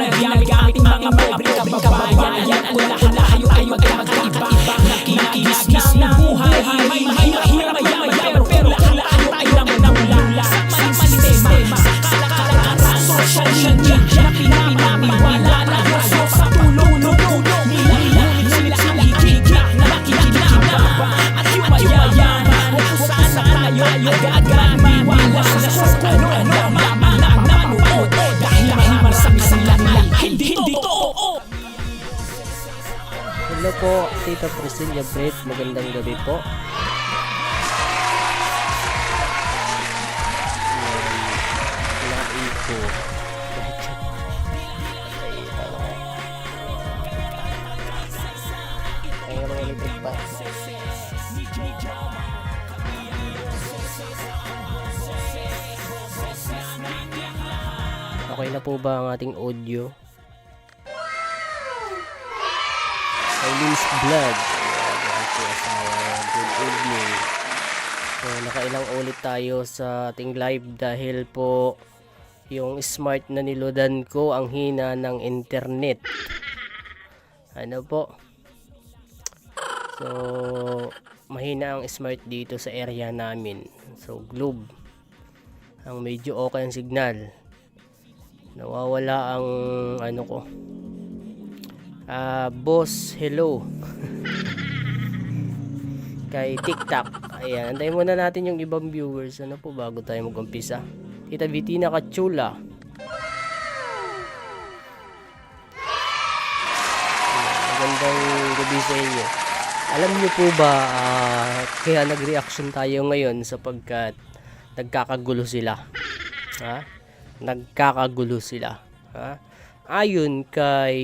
na ginagamit mga pobre kaming kababayan. Ang lahat tayo ay magkakaiba Nakikinis ng buhay. May mahirap mayaman pero pero lahat tayo nang namula Sa sistema, sa kalakaran, sa social media Na pinamimiwala na raso sa tulunod nila Ngunit sila ang higigit na nakikinaba At hiwayaman Kung saan na tayo agad-agad maniwala Sa kung ano-ano lamang na manuod dahil mahiman sa kanila nila Hindi totoo Hello po, Tita Priscilla Brett. Magandang gabi po. Yan, naipo. Ay, ano Okay na po ba ang ating audio? Eileen's asawa. Good evening. So, nakailang ulit tayo sa ating live dahil po yung smart na nilodan ko ang hina ng internet. Ano po? So, mahina ang smart dito sa area namin. So, globe. Ang medyo okay ang signal. Nawawala ang ano ko. Ah, boss, hello. Kay TikTok. Ayan, antayin muna natin yung ibang viewers. Ano po bago tayo mag-umpisa? Tita Vitina Kachula. Magandang gabi sa inyo. Alam niyo po ba, ah, kaya nag-reaction tayo ngayon sapagkat nagkakagulo sila. Ha? Nagkakagulo sila. Ha? ayon kay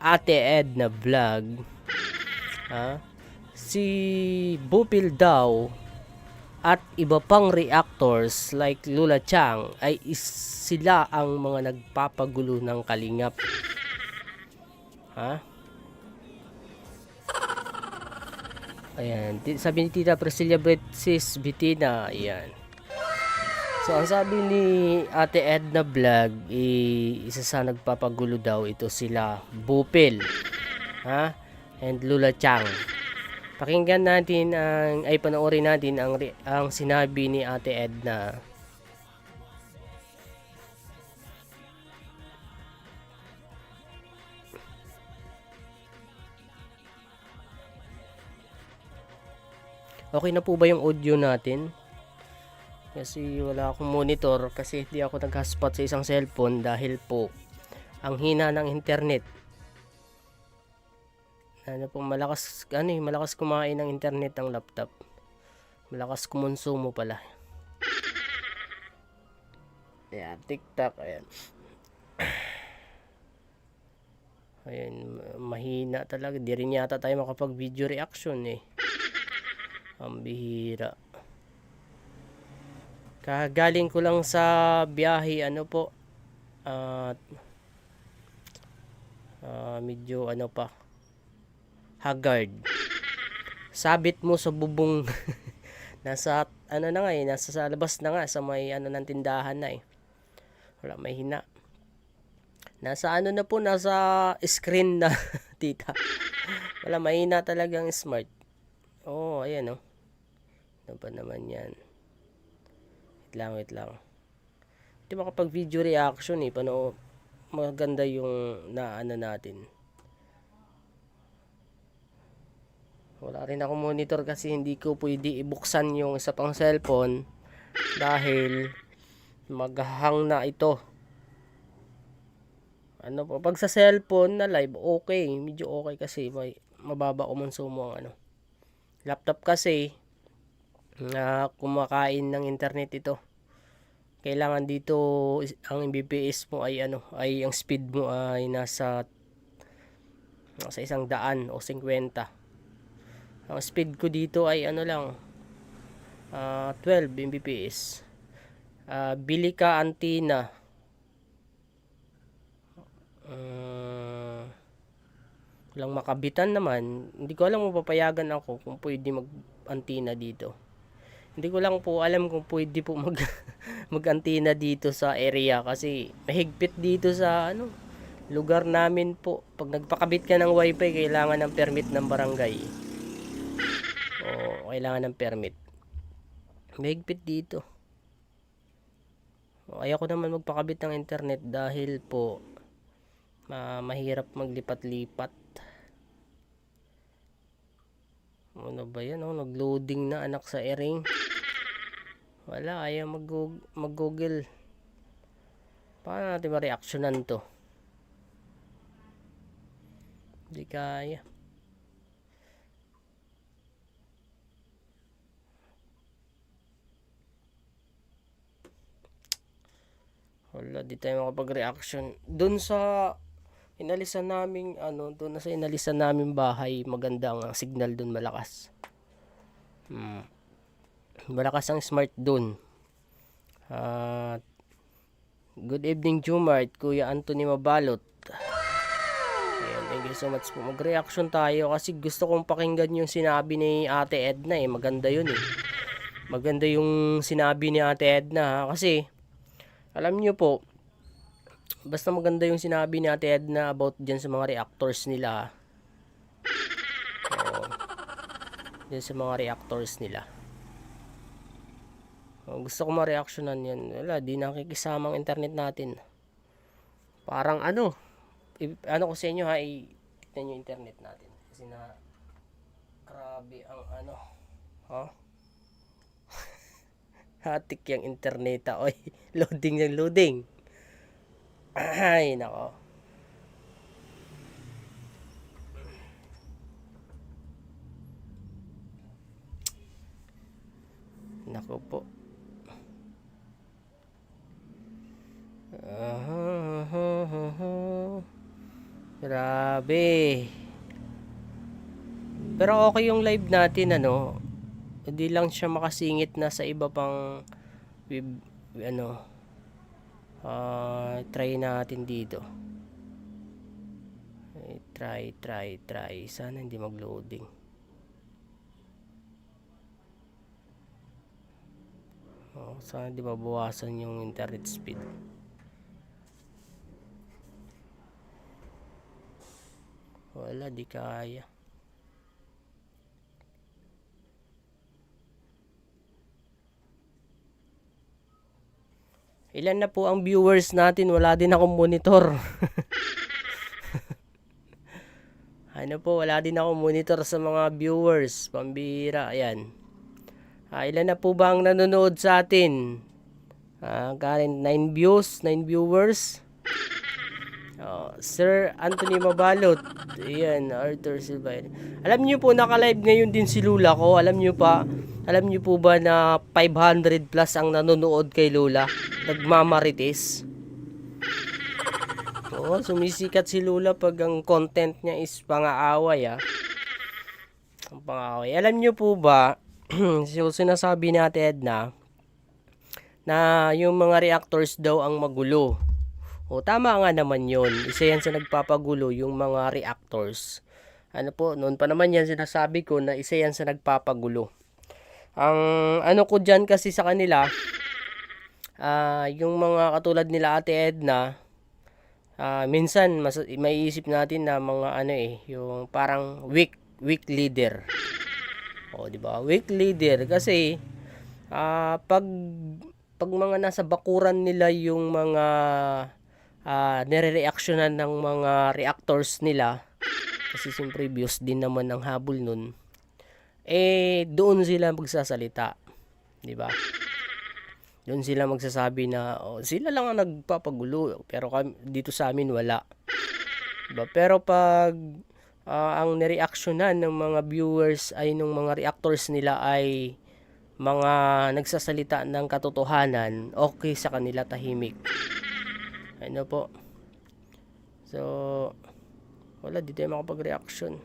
Ate Ed na vlog, ha, si Bupil daw at iba pang reactors like Lula Chang ay sila ang mga nagpapagulo ng kalingap. Ha? Ayan, sabi ni Tita Priscilla Bretzis Bitina, ayan. So, ang sabi ni Ate Edna Vlog, eh, isa sa nagpapagulo daw ito sila Bupil, ha? And Lula Chang. Pakinggan natin ang ay panoorin natin ang ang sinabi ni Ate Edna. Okay na po ba yung audio natin? Kasi wala akong monitor kasi hindi ako nag-hotspot sa isang cellphone dahil po ang hina ng internet. Ano po malakas ano eh, malakas kumain ng internet ang laptop. Malakas kumonsumo pala. Yeah, tiktok ayan. Ayan mahina talaga. Di rin yata tayo makapag video reaction eh. Ang bihira Kagaling ko lang sa biyahe, ano po, at uh, medyo ano pa, haggard. Sabit mo sa bubong, nasa, ano na nga eh, nasa sa labas na nga, sa may ano ng tindahan na eh. Wala, may hina. Nasa ano na po, nasa screen na, tita. Wala, mahina talagang smart. Oh, ayan oh. Ano ba naman yan? Wait lang, wait lang. Di ba kapag video reaction eh, paano maganda yung naano natin. Wala rin ako monitor kasi hindi ko pwede ibuksan yung isa pang cellphone dahil maghang na ito. Ano po, pag sa cellphone na live, okay. Medyo okay kasi may mababa kumonsumo ang ano. Laptop kasi, na kumakain ng internet ito. Kailangan dito ang Mbps mo ay ano ay ang speed mo ay nasa nasa isang daan o 50 ang speed ko dito ay ano lang uh, 12 Mbps. Uh, bili ka antina uh, lang makabitan naman. Hindi ko alam kung papayagan ako kung pwede mag antina dito hindi ko lang po alam kung pwede po mag mag-antina dito sa area kasi mahigpit dito sa ano lugar namin po. Pag nagpakabit ka ng wifi, kailangan ng permit ng barangay. O kailangan ng permit. Mahigpit dito. Ayaw ko naman magpakabit ng internet dahil po ma mahirap maglipat-lipat. Ano ba yan? Oh? Nag-loading na anak sa ering. Wala, ayaw mag- mag-google. Paano natin ma-reactionan to? Hindi kaya. Wala, di tayo makapag-reaction. Doon sa inalisan namin, ano, doon na sa inalisan namin bahay, maganda ang signal doon, malakas. Hmm. Malakas ang smart doon. At good evening, Jumart, Kuya Anthony Mabalot. Ayan, thank you so much po. Mag-reaction tayo kasi gusto kong pakinggan yung sinabi ni Ate Edna eh. Maganda yun eh. Maganda yung sinabi ni Ate Edna ha? kasi alam niyo po, basta maganda yung sinabi ni Ate Edna about dyan sa mga reactors nila. Oo. Dyan sa mga reactors nila. Oh, gusto ko ma-reactionan yan. Wala, di nakikisama ang internet natin. Parang ano, i- ano ko sa inyo ha, i- tignan yung internet natin. Kasi na, grabe ang ano, ha? Hatik yung internet. Oy, loading yung loading. Ay, nako. Nako po. Grabe. Pero okay yung live natin ano. Hindi lang siya makasingit na sa iba pang web, ano ah try natin dito. Eh, try, try, try. Sana hindi mag-loading. Oh, sana di mabawasan yung internet speed. Wala, di kaya. Ilan na po ang viewers natin? Wala din akong monitor. ano po, wala din akong monitor sa mga viewers. Pambira, ayan. Ah, ilan na po ba ang nanonood sa atin? Ah, Karen, 9 views, 9 viewers. Oh, Sir Anthony Mabalot. Ayan, Arthur Silva. Alam niyo po, naka-live ngayon din si Lula ko. Alam niyo pa, alam niyo po ba na 500 plus ang nanonood kay Lula? Nagmamarites. Oo, sumisikat si Lula pag ang content niya is pangaaway ah. Ang pangaaway. Alam niyo po ba, so sinasabi ni Ate Edna, na yung mga reactors daw ang magulo. O tama nga naman yon. Isa yan sa nagpapagulo yung mga reactors. Ano po, noon pa naman yan sinasabi ko na isa yan sa nagpapagulo. Ang ano ko dyan kasi sa kanila, ah yung mga katulad nila Ate Edna, ah minsan mas, maiisip natin na mga ano eh, yung parang weak weak leader. O, di ba? Weak leader kasi ah pag pag mga nasa bakuran nila yung mga ah nire-reactionan ng mga reactors nila. Kasi siyempre views din naman ang habol nun. Eh doon sila magsasalita. Di ba? Doon sila magsasabi na oh, sila lang ang nagpapagulo pero kami, dito sa amin wala. Diba? pero pag ah, ang nireactionan ng mga viewers ay ng mga reactors nila ay mga nagsasalita ng katotohanan okay sa kanila tahimik ano po? So wala di tayo makapag-reaction.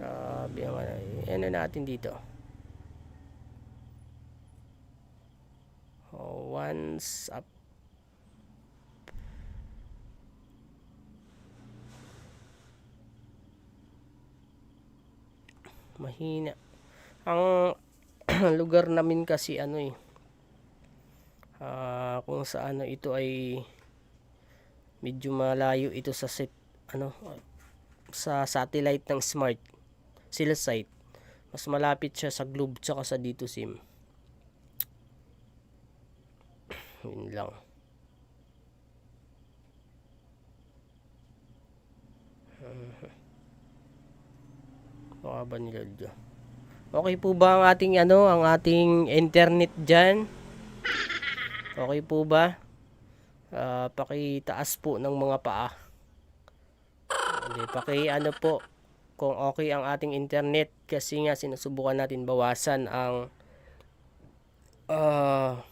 Grabe ang ano natin dito? Oh, once up mahina. Ang lugar namin kasi ano eh ah, kung sa ano ito ay medyo malayo ito sa set ano sa satellite ng smart sila site mas malapit siya sa globe tsaka sa dito sim Yun lang. Baka ba nilodyo? Okay po ba ang ating ano, ang ating internet dyan? Okay po ba? Ah, pakitaas po ng mga paa. Hindi, paki ano po, kung okay ang ating internet kasi nga sinusubukan natin bawasan ang ah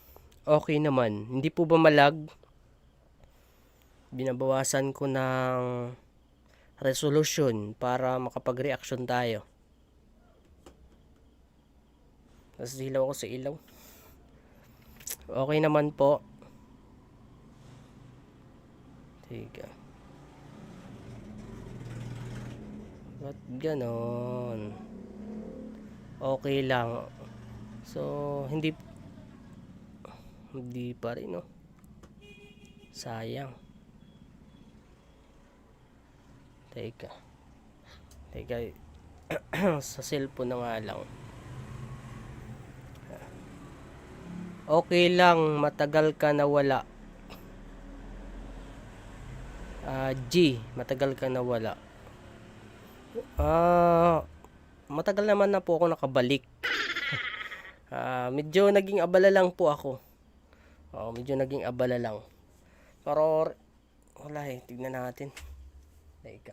okay naman. Hindi po ba malag? Binabawasan ko ng resolution para makapag-reaction tayo. Tapos dilaw ako sa ilaw. Okay naman po. Tiga. Ba't ganon? Okay lang. So, hindi hindi pa rin, no? Sayang. Teka. Teka. sa cellphone na nga lang. Okay lang, matagal ka na wala. Ah, G, matagal ka na wala. Ah, matagal naman na po ako nakabalik. Ah, medyo naging abala lang po ako. Oo, medyo naging abala lang. Pero wala eh, tignan natin. Teka.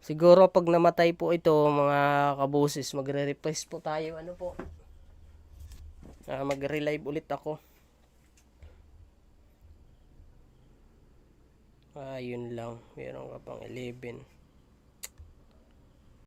Siguro pag namatay po ito, mga kabusis, magre-replace po tayo. Ano po? Ah, mag-relive ulit ako. Ah, yun lang. Meron ka pang 11.